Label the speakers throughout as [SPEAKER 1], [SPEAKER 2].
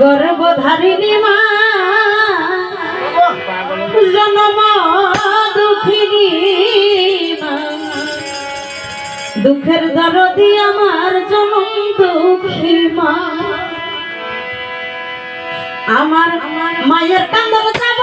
[SPEAKER 1] গর্বধারিণী মা জনম দুঃখিনী মা। দুঃখের দরদি আমার জনম দুঃখী মা। আমার মায়ের কান্দর যাব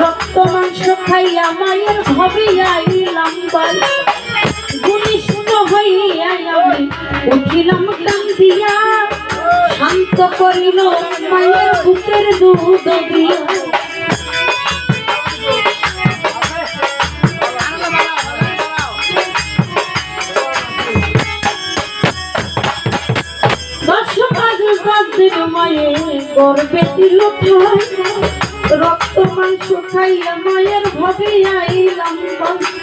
[SPEAKER 1] রক্ত মাংস খাইয়া মায়ের ঘরে আইলাম বল গুণী শুনো হইয়া আমি উঠিলাম কান্দিয়া শান্ত করিল মায়ের বুকের দুধ দিয়া। দশ পাঁচ মায়ের গর্বে দিল ঠান্ডা রক্ত মাংস খাইয়া মায়ের ভবে আইলাম বন্ধ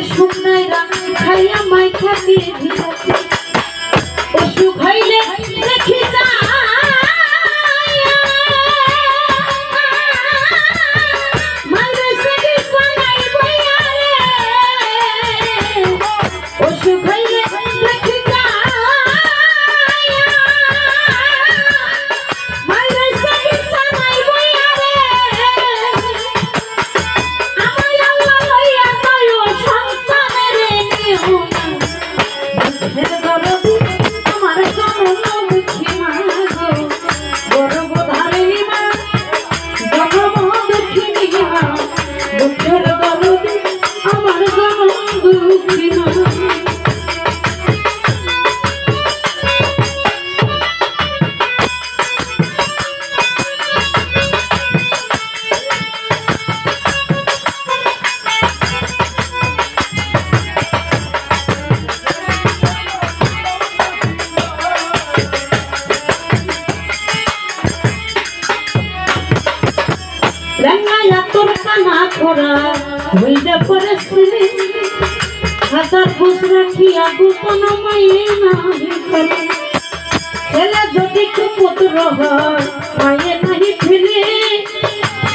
[SPEAKER 1] ঘুম নাই রাঙাই খাইয়া মাই খাতে ভিড়াতে I don't know. হইলে পরে ছেলে হাজার ঘুষ রাখিয়া গোপন মায়ে নাহি ফেলে ছেলে যদি কুপুত্র হয় মায়ে নাহি ফেলে।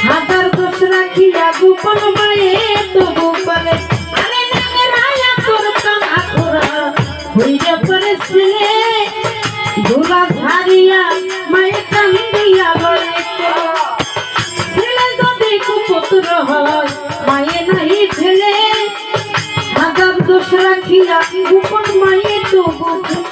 [SPEAKER 1] হাজার ঘুষ রাখিয়া গোপন মায়ে তবু বলে আরে নামে রায়া তোর কানা ধুলা রাখিয়া গোপন মায়ে তো গোপন